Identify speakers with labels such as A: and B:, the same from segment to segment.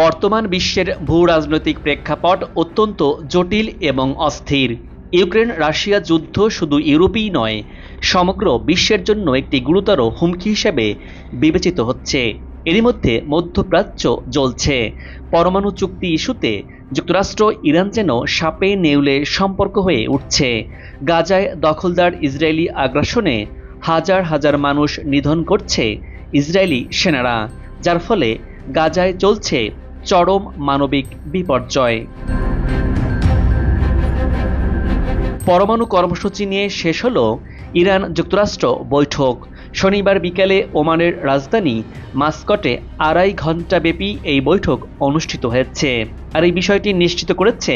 A: বর্তমান বিশ্বের ভূ রাজনৈতিক প্রেক্ষাপট অত্যন্ত জটিল এবং অস্থির। ইউক্রেন রাশিয়া যুদ্ধ শুধু ইউরোপেই নয়, সমগ্র বিশ্বের জন্য একটি গুরুতর হুমকি হিসেবে বিবেচিত হচ্ছে। এরই মধ্যে মধ্যপ্রাচ্য জ্বলছে। পরমাণু চুক্তি ইস্যুতে যুক্তরাষ্ট্র ইরান যেন সাপে নেউলে সম্পর্ক হয়ে উঠছে। গাজায় দখলদার ইসরায়েলি আগ্রাসনে হাজার হাজার মানুষ নিধন করছে ইসরায়েলি সেনারা, যার ফলে গাজায় চলছে চরম মানবিক বিপর্যয়। পরমাণু কর্মসূচি নিয়ে শেষ হল ইরান যুক্তরাষ্ট্র বৈঠক। শনিবার বিকেলে ওমানের রাজধানী মাস্কটে আড়াই ঘণ্টাব্যাপী এই বৈঠক অনুষ্ঠিত হয়েছে। আর এই বিষয়টি নিশ্চিত করেছে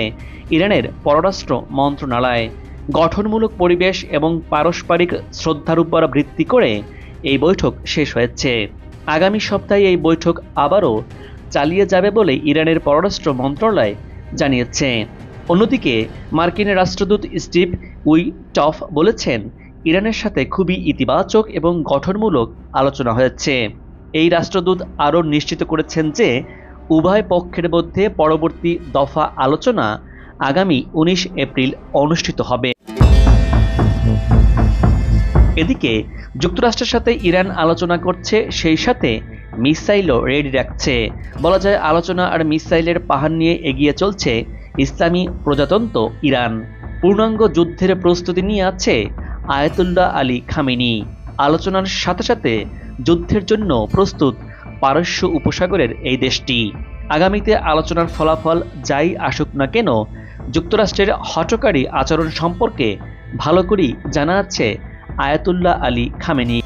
A: ইরানের পররাষ্ট্র মন্ত্রণালয়। গঠনমূলক পরিবেশ এবং পারস্পরিক শ্রদ্ধার উপর ভিত্তি করে এই বৈঠক শেষ হয়েছে। আগামী সপ্তাহে এই বৈঠক আবারও চালিয়ে যাবে বলে ইরানের পররাষ্ট্র মন্ত্রণালয় জানিয়েছে। অন্যদিকে, মার্কিন রাষ্ট্রদূত স্টিভ উই টফ বলেছেন, ইরানের সাথে খুবই ইতিবাচক এবং গঠনমূলক আলোচনা হয়েছে। এই রাষ্ট্রদূত আরও নিশ্চিত করেছেন যে, উভয় পক্ষের মধ্যে পরবর্তী দফা আলোচনা আগামী উনিশ এপ্রিল অনুষ্ঠিত হবে। এদিকে যুক্তরাষ্ট্রের সাথে ইরান আলোচনা করছে, সেই সাথে মিসাইলও রেডি রাখছে। বলা যায়, আলোচনা আর মিসাইলের পাহাড় নিয়ে এগিয়ে চলছে ইসলামী প্রজাতন্ত্র ইরান। পূর্ণাঙ্গ যুদ্ধের প্রস্তুতি নিয়ে আছে আয়াতুল্লাহ আলী খামিনি। আলোচনার সাথে সাথে যুদ্ধের জন্য প্রস্তুত পারস্য উপসাগরের এই দেশটি। আগামীতে আলোচনার ফলাফল যাই আসুক না কেন, যুক্তরাষ্ট্রের হটকারী আচরণ সম্পর্কে ভালো করেই জানা আছে আয়াতুল্লাহ আলী খামেনি।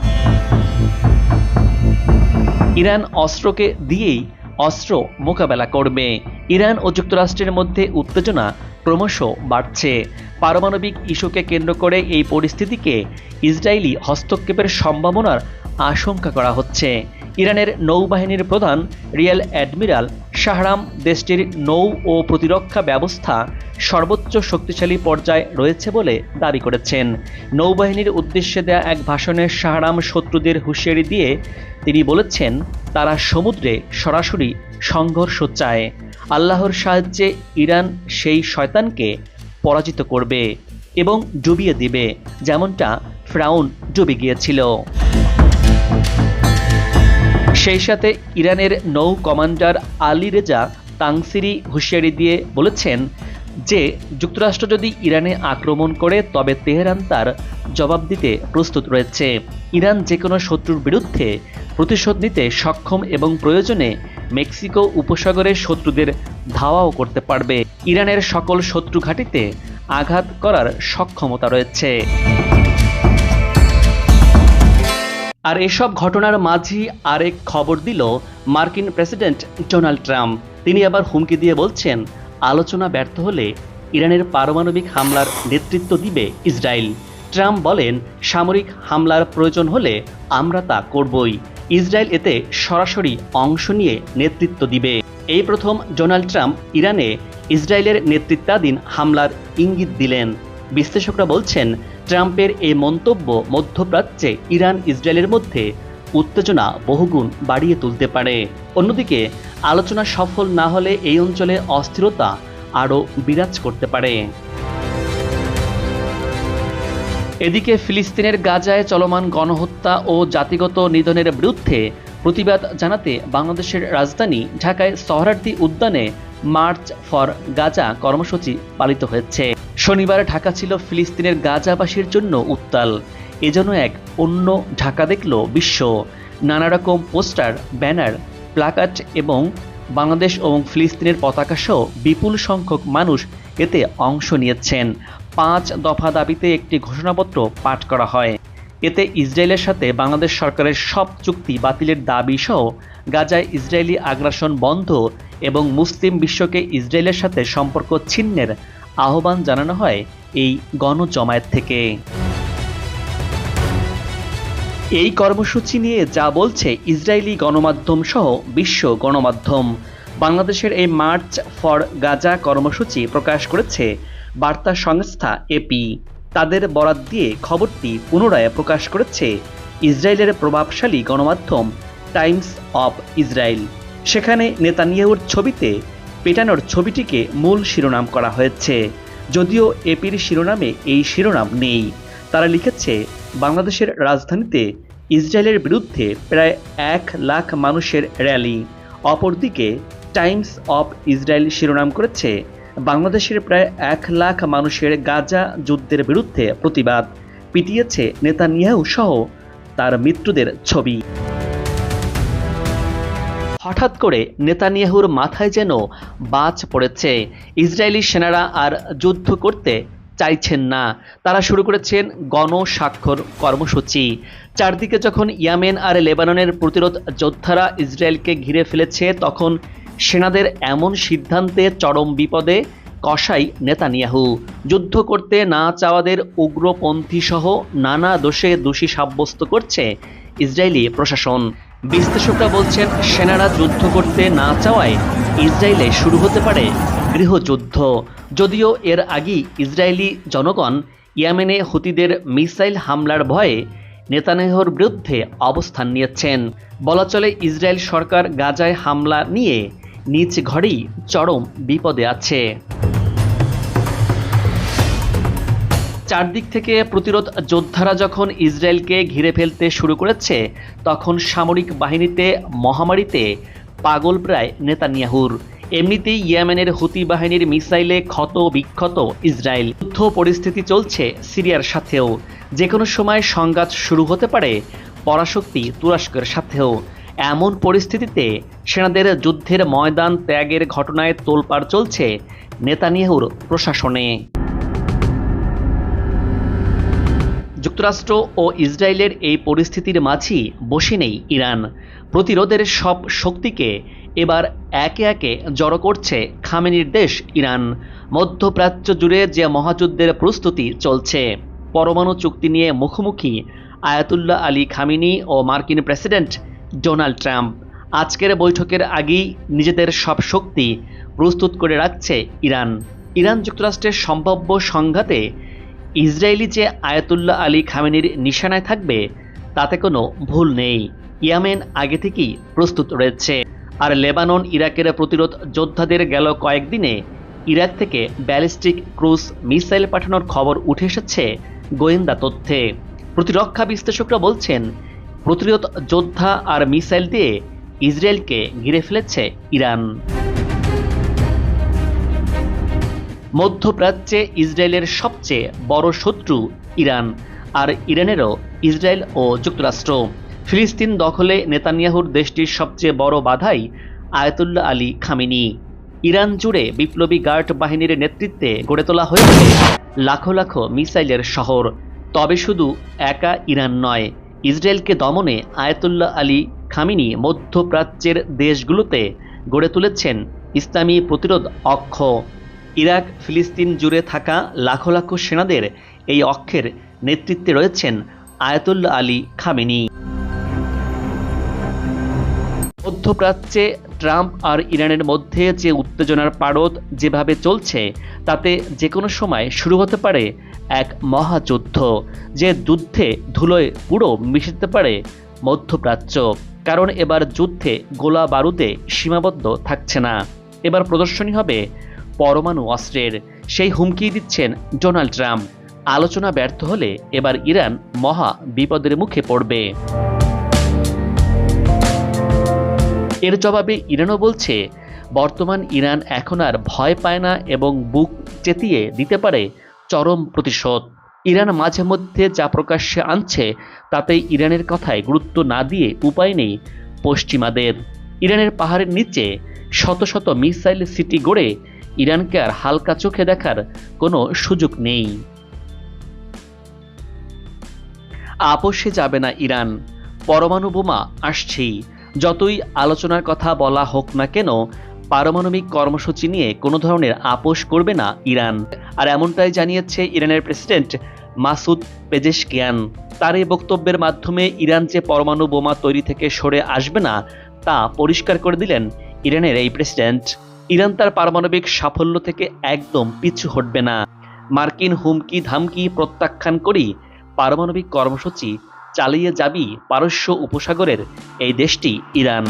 A: ইরান অস্ত্রকে দিয়েই অস্ত্র মোকাবেলা করবে। ইরান ও যুক্তরাষ্ট্রের মধ্যে উত্তেজনা ক্রমশ বাড়ছে। পারমাণবিক ইস্যুকে কেন্দ্র করে এই পরিস্থিতিকে ইসরায়েলি হস্তক্ষেপের সম্ভাবনার আশঙ্কা করা হচ্ছে। ইরানের নৌবাহিনীর প্রধান রিয়েল অ্যাডমিরাল শাহরাম দেশটির নৌ ও প্রতিরক্ষা ব্যবস্থা সর্বোচ্চ শক্তিশালী পর্যায়ে রয়েছে বলে দাবি করেছেন। নৌবাহিনীর উদ্দেশ্যে দেয়া এক ভাষণে শাহরাম শত্রুদের হুঁশিয়ারি দিয়ে তিনি বলেছেন, তারা সমুদ্রে সরাসরি সংঘর্ষ চায়। আল্লাহর সাহায্যে ইরান সেই শয়তানকে পরাজিত করবে এবং ডুবিয়ে দিবে, যেমনটা ফ্রাউন ডুবে গিয়েছিল। সেই সাথে ইরানের নৌ কমান্ডার আলী রেজা তাংসিরি হুঁশিয়ারি দিয়ে বলেছেন যে, যুক্তরাষ্ট্র যদি ইরানে আক্রমণ করে, তবে তেহরান তার জবাব দিতে প্রস্তুত রয়েছে। ইরান যে কোনো শত্রুর বিরুদ্ধে প্রতিশোধ নিতে সক্ষম এবং প্রয়োজনে মেক্সিকো উপসাগরের শত্রুদের ধাওয়াও করতে পারবে। ইরানের সকল শত্রু ঘাঁটিতে আঘাত করার সক্ষমতা রয়েছে। আর এসব ঘটনার মাঝেই আরেক খবর দিল মার্কিন প্রেসিডেন্ট ডোনাল্ড ট্রাম্প। তিনি আবার হুমকি দিয়ে বলছেন, আলোচনা ব্যর্থ হলে ইরানের পারমাণবিক হামলার নেতৃত্ব দিবে ইসরায়েল। ট্রাম্প বলেন, সামরিক হামলার প্রয়োজন হলে আমরা তা করবই। ইসরায়েল এতে সরাসরি অংশ নিয়ে নেতৃত্ব দিবে। এই প্রথম ডোনাল্ড ট্রাম্প ইরানে ইসরায়েলের নেতৃত্বাধীন হামলার ইঙ্গিত দিলেন। বিশ্লেষকরা বলছেন, ট্রাম্পের এই মন্তব্য মধ্যপ্রাচ্যে ইরান, ইসরায়েলের মধ্যে উত্তেজনা বহুগুণ বাড়িয়ে তুলতে পারে। অন্যদিকে, আলোচনা সফল না হলে এই অঞ্চলে অস্থিরতা আরও বিরাজ করতে পারে। এদিকে ফিলিস্তিনের গাজায় চলমান গণহত্যা ও জাতিগত নিধনের বিরুদ্ধে প্রতিবাদ জানাতে বাংলাদেশের রাজধানী ঢাকায় সহরার্থী উদ্যানে মার্চ ফর গাজা কর্মসূচি পালিত হয়েছে। শনিবার ঢাকা ছিল ফিলিস্তিনের গাজাবাসীর জন্য উত্তাল। এজন্য এক অন্য ঢাকা দেখল বিশ্ব। নানা রকম পোস্টার, ব্যানার, প্লাকার্ড এবং বাংলাদেশ এবং ফিলিস্তিনের পতাকা সহ বিপুল সংখ্যক মানুষ এতে অংশ নিয়েছেন। পাঁচ দফা দাবিতে একটি ঘোষণাপত্র পাঠ করা হয়। এতে ইসরায়েলের সাথে বাংলাদেশ সরকারের সব চুক্তি বাতিলের দাবি সহ গাজায় ইসরায়েলি আগ্রাসন বন্ধ এবং মুসলিম বিশ্বকে ইসরায়েলের সাথে সম্পর্ক ছিন্নের আহ্বান জানানো হয় এই গণজমায়েত থেকে। এই কর্মসূচি নিয়ে যা বলছে ইসরায়েলি গণমাধ্যম সহ বিশ্ব গণমাধ্যম। বাংলাদেশের এই মার্চ ফর গাজা কর্মসূচি প্রকাশ করেছে বার্তা সংস্থা এপি তাদের বরাত দিয়ে খবরটি পুনরায় প্রকাশ করেছে ইসরায়েলের প্রভাবশালী গণমাধ্যম টাইমস অব ইসরায়েল। সেখানে নেতানিয়াহুর ছবিতে পেটানোর ছবিটিকে মূল শিরোনাম করা হয়েছে। যদিও এপির শিরোনামে এই শিরোনাম নেই। তারা লিখেছে, বাংলাদেশের রাজধানীতে ইসরায়েলের বিরুদ্ধে প্রায় এক লাখ মানুষের র্যালি, অপরদিকে টাইমস অফ ইসরায়েল শিরোনাম করেছে, বাংলাদেশের প্রায় এক লাখ মানুষের গাজা যুদ্ধের বিরুদ্ধে প্রতিবাদ, পিটিয়েছে নেতানিয়াহু সহ তার মৃত্যুদের ছবি। হঠাৎ করে নেতানিয়াহুর মাথায় যেন বাজ পড়েছে, ইসরায়েলি সেনারা আর যুদ্ধ করতে চাইছেন না। তারা শুরু করেছেন গণস্বাক্ষর কর্মসূচি। চারদিকে যখন ইয়ামেন আর লেবাননের প্রতিরোধ যোদ্ধারা ইসরায়েলকে ঘিরে ফেলেছে, তখন সেনাদের এমন সিদ্ধান্তে চরম বিপদে কসাই নেতানিয়াহু। যুদ্ধ করতে না চাওয়াদের উগ্রপন্থী সহ নানা দোষে দোষী সাব্যস্ত করছে ইসরায়েলি প্রশাসন। বিশ্লেষকরা বলছেন, সেনারা যুদ্ধ করতে না চাওয়ায় ইসরায়েলে শুরু হতে পারে গৃহযুদ্ধ। যদিও এর আগেই ইসরায়েলি জনগণ ইয়ামেনে হুতিদের মিসাইল হামলার ভয়ে নেতানিয়াহুর বিরুদ্ধে অবস্থান নিয়েছেন। বলা চলে, ইসরায়েল সরকার গাজায় হামলা নিয়ে নিজ ঘরেই চরম বিপদে আছে। চারদিক থেকে প্রতিরোধ যোদ্ধারা যখন ইসরায়েলকে ঘিরে ফেলতে শুরু করেছে, তখন সামরিক বাহিনীতে মহামারীতে পাগল প্রায় নেতানিয়াহুর। এমনিতেই ইয়েমেনের হুতি বাহিনীর মিসাইলে ক্ষত বিক্ষত ইসরায়েল। যুদ্ধ পরিস্থিতি চলছে সিরিয়ার সাথেও। যে কোনো সময় সংঘাত শুরু হতে পারে, পরাশক্তি তুরস্কের সাথেও। এমন পরিস্থিতিতে সেনাদের যুদ্ধের ময়দান ত্যাগের ঘটনায় তোলপাড় চলছে নেতানিয়াহুর প্রশাসনে। যুক্তরাষ্ট্র ও ইসরায়েলের এই পরিস্থিতির মাঝেই বসে নেই ইরান। প্রতিরোধের সব শক্তিকে এবার একে একে জড়ো করছে খামেনির দেশ ইরান। মধ্যপ্রাচ্য জুড়ে যে মহাযুদ্ধের প্রস্তুতি চলছে, পরমাণু চুক্তি নিয়ে মুখোমুখি আয়াতুল্লাহ আলী খামিনি ও মার্কিন প্রেসিডেন্ট ডোনাল্ড ট্রাম্প। আজকের বৈঠকের আগেই নিজেদের সব শক্তি প্রস্তুত করে রাখছে ইরান। ইরান যুক্তরাষ্ট্রের সম্ভাব্য সংঘাতে ইসরায়েলি যে আয়াতুল্লাহ আলী খামেনির নিশানায় থাকবে, তাতে কোনো ভুল নেই। ইয়ামেন আগে থেকেই প্রস্তুত রয়েছে। আর লেবানন ইরাকের প্রতিরোধ যোদ্ধাদের গেল কয়েকদিনে ইরাক থেকে ব্যালিস্টিক ক্রুজ মিসাইল পাঠানোর খবর উঠে এসেছে গোয়েন্দা তথ্যে। প্রতিরক্ষা বিশ্লেষকরা বলছেন প্রতিরোধ যোদ্ধা আর মিসাইল দিয়ে ইসরায়েলকে ঘিরে ফেলেছে ইরান। মধ্যপ্রাচ্যে ইসরায়েলের সবচেয়ে বড় শত্রু ইরান, আর ইরানেরও ইসরায়েল ও যুক্তরাষ্ট্র। ফিলিস্তিন দখলে নেতানিয়াহুর দেশটির সবচেয়ে বড় বাধাই আয়াতুল্লাহ আলী খামিনি। ইরান জুড়ে বিপ্লবী গার্ড বাহিনীর নেতৃত্বে গড়ে তোলা হয়েছে লাখো লাখো মিসাইলের শহর। তবে শুধু একা ইরান নয় ইসরায়েলকে দমনে আয়াতুল্লাহ আলী খামিনি মধ্যপ্রাচ্যের দেশগুলোতে গড়ে তুলেছেন ইসলামী প্রতিরোধ অক্ষ। ইরাক, ফিলিস্তিন জুড়ে থাকা লাখো লাখো সেনাদের এই অক্ষের নেতৃত্বে রয়েছেন আয়াতুল্লাহ আলী খামেনি। মধ্যপ্রাচ্যে ট্রাম্প আর ইরানের মধ্যে যে উত্তেজনার পারদ যেভাবে চলছে, তাতে যে কোনো সময় শুরু হতে পারে এক মহাযুদ্ধ যে যুদ্ধে ধুলোয় পুরো মিশে যেতে পারে মধ্যপ্রাচ্য। কারণ এবার যুদ্ধে গোলা বারুদে সীমাবদ্ধ থাকছে না। এবার প্রদর্শনী হবে পরমাণু অস্ত্রের। সেই হুমকি দিচ্ছেন ডোনাল্ড ট্রাম্প। আলোচনা ব্যর্থ হলে এবার ইরান মহা বিপদের মুখে পড়বে। এর জবাবে ইরানও বলছে, বর্তমান ইরান এখন আর ভয় পায় না এবং বুক চেতিয়ে দিতে পারে চরম প্রতিশোধ। ইরান মাঝে মধ্যে যা প্রকাশ্যে আনছে, তাতে ইরানের কথায় গুরুত্ব না দিয়ে উপায় নেই পশ্চিমাদের। ইরানের পাহাড়ের নিচে শত শত মিসাইল সিটি গড়ে ইরানকে আর হালকা চোখে দেখার কোনো সুযোগ নেই। আপোষে যাবে না ইরান। পরমাণু বোমা আসছেই। যতই আলোচনার কথা বলা হোক না কেন, পারমাণবিক কর্মসূচি নিয়ে কোনো ধরনের আপোষ করবে না ইরান। আর এমনটাই জানিয়েছে ইরানের প্রেসিডেন্ট মাসুদ পেজেশকিয়ান। তার এই বক্তব্যের মাধ্যমে ইরান যে পরমাণু বোমা তৈরি থেকে সরে আসবে না, তা পরিষ্কার করে দিলেন ইরানের এই প্রেসিডেন্ট। ইরান তার পারমাণবিক সাফল্য থেকে একদম পিছু হটবে না। মার্কিন হুমকি ধামকি প্রত্যাখ্যান করেই পারমাণবিক কর্মসূচি চালিয়ে যাবি পারস্য উপসাগরের এই দেশটি ইরান।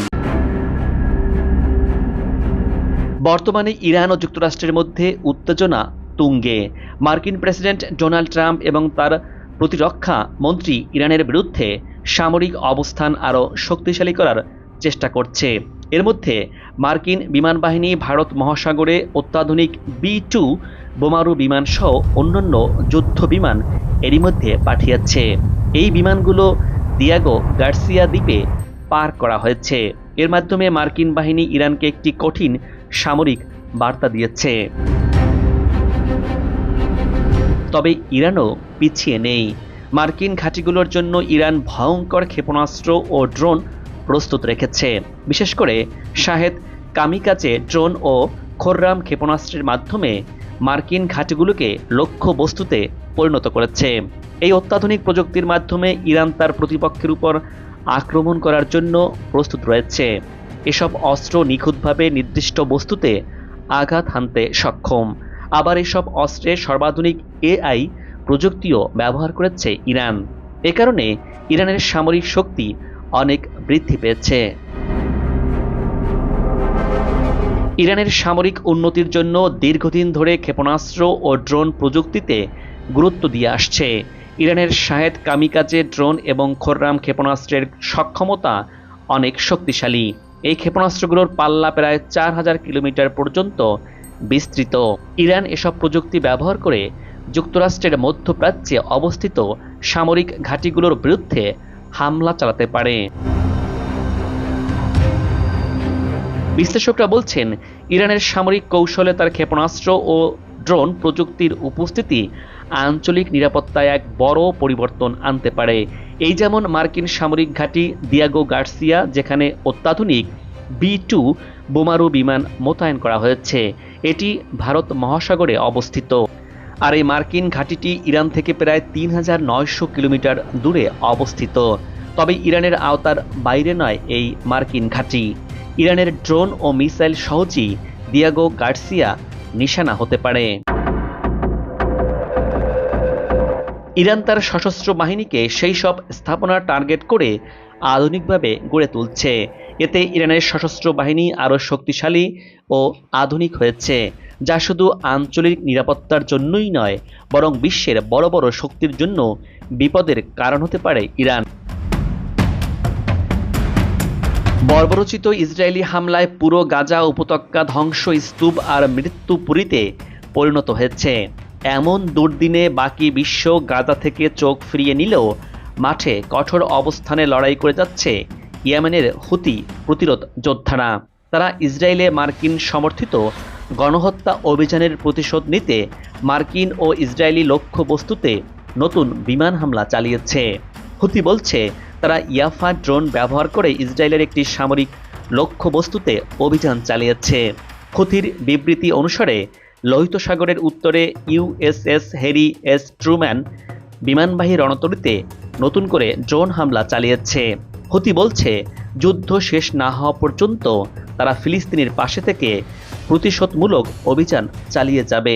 A: বর্তমানে ইরান ও যুক্তরাষ্ট্রের মধ্যে উত্তেজনা তুঙ্গে। মার্কিন প্রেসিডেন্ট ডোনাল্ড ট্রাম্প এবং তার প্রতিরক্ষা মন্ত্রী ইরানের বিরুদ্ধে সামরিক অবস্থান আরও শক্তিশালী করার চেষ্টা করছে। এর মধ্যে মার্কিন বিমান বাহিনী ভারত মহাসাগরে অত্যাধুনিক বি টু বোমারু বিমান সহ অন্যান্য যুদ্ধ বিমান এরই মধ্যে পাঠিয়েছে। এই বিমানগুলো দিয়াগো গার্সিয়া দ্বীপে পার করা হয়েছে। এর মাধ্যমে মার্কিন বাহিনী ইরানকে একটি কঠিন সামরিক বার্তা দিয়েছে। তবে ইরানও পিছিয়ে নেই। মার্কিন ঘাঁটিগুলোর জন্য ইরান ভয়ঙ্কর ক্ষেপণাস্ত্র ও ড্রোন প্রস্তুত রেখেছে। বিশেষ করে শাহেদ কামিকাচে ড্রোন ও খোররাম ক্ষেপণাস্ত্রের মাধ্যমে মার্কিন ঘাঁটিগুলোকে লক্ষ্য বস্তুতে পরিণত করেছে। এই অত্যাধুনিক প্রযুক্তির মাধ্যমে ইরান তার প্রতিপক্ষের উপর আক্রমণ করার জন্য প্রস্তুত রয়েছে। এসব অস্ত্র নিখুঁতভাবে নির্দিষ্ট বস্তুতে আঘাত হানতে সক্ষম। আবার এসব অস্ত্রে সর্বাধুনিক এআই প্রযুক্তিও ব্যবহার করেছে ইরান। এ কারণে ইরানের সামরিক শক্তি অনেক বৃদ্ধি পেয়েছে। ইরানের সামরিক উন্নতির জন্য দীর্ঘদিন ধরে ক্ষেপণাস্ত্র ও ড্রোন প্রযুক্তিতে গুরুত্ব দিয়ে আসছে। ইরানের শাহেদ কামিকাজে ড্রোন এবং খোররাম ক্ষেপণাস্ত্রের সক্ষমতা অনেক শক্তিশালী। এই ক্ষেপণাস্ত্রগুলোর পাল্লা প্রায় চার হাজার কিলোমিটার পর্যন্ত বিস্তৃত। ইরান এসব প্রযুক্তি ব্যবহার করে যুক্তরাষ্ট্রের মধ্যপ্রাচ্যে অবস্থিত সামরিক ঘাঁটিগুলোর বিরুদ্ধে হামলা চালাতে পারে। বিশ্লেষকরা বলছেন, ইরানের সামরিক কৌশলে তার ক্ষেপণাস্ত্র ও ড্রোন প্রযুক্তির উপস্থিতি আঞ্চলিক নিরাপত্তায় এক বড় পরিবর্তন আনতে পারে। এই যেমন মার্কিন সামরিক ঘাঁটি দিয়াগো গার্সিয়া, যেখানে অত্যাধুনিক বি টু বোমারু বিমান মোতায়েন করা হয়েছে, এটি ভারত মহাসাগরে অবস্থিত। আর এই মার্কিন ঘাঁটিটি ইরান থেকে প্রায় তিন হাজার নয়শো কিলোমিটার দূরে অবস্থিত। তবে ইরানের আওতার বাইরে নয় এই মার্কিন ঘাঁটি। ইরানের ড্রোন ও মিসাইল সহজেই দিয়াগো গার্সিয়া নিশানা হতে পারে। ইরান তার সশস্ত্র বাহিনীকে সেই সব স্থাপনা টার্গেট করে আধুনিকভাবে গড়ে তুলছে। এতে ইরানের সশস্ত্র বাহিনী আরও শক্তিশালী ও আধুনিক হয়েছে, যা শুধু আঞ্চলিক নিরাপত্তার জন্যই নয়, বরং বিশ্বের বড় বড় শক্তির জন্য বিপদের কারণ হতে পারে ইরান। বর্বরচিত ইসরায়েলি হামলায় পুরো গাজা উপত্যকা ধ্বংস, স্তূপ আর মৃত্যুপুরীতে পরিণত হয়েছে। এমন দুর্দিনে বাকি বিশ্ব গাজা থেকে চোখ ফিরিয়ে নিলেও মাঠে কঠোর অবস্থানে লড়াই করে যাচ্ছে ইয়েমেনের হুতি প্রতিরোধ যোদ্ধারা। তারা ইসরায়েলে মার্কিন সমর্থিত গণহত্যা অভিযানের প্রতিশোধ নিতে মার্কিন ও ইসরায়েলি লক্ষ্যবস্তুতে নতুন বিমান হামলা চালিয়েছে। হুতি বলছে তারা ইয়াফা ড্রোন ব্যবহার করে ইসরায়েলের একটি সামরিক লক্ষ্যবস্তুতে অভিযান চালিয়েছে। ক্ষতির বিবৃতি অনুসারে, লোহিত সাগরের উত্তরে ইউএসএস হেরি এস ট্রুম্যান বিমানবাহী রণতরীতে নতুন করে ড্রোন হামলা চালিয়েছে। হুতি বলছে, যুদ্ধ শেষ না হওয়া পর্যন্ত তারা ফিলিস্তিনের পাশে থেকে প্রতিশোধমূলক অভিযান চালিয়ে যাবে।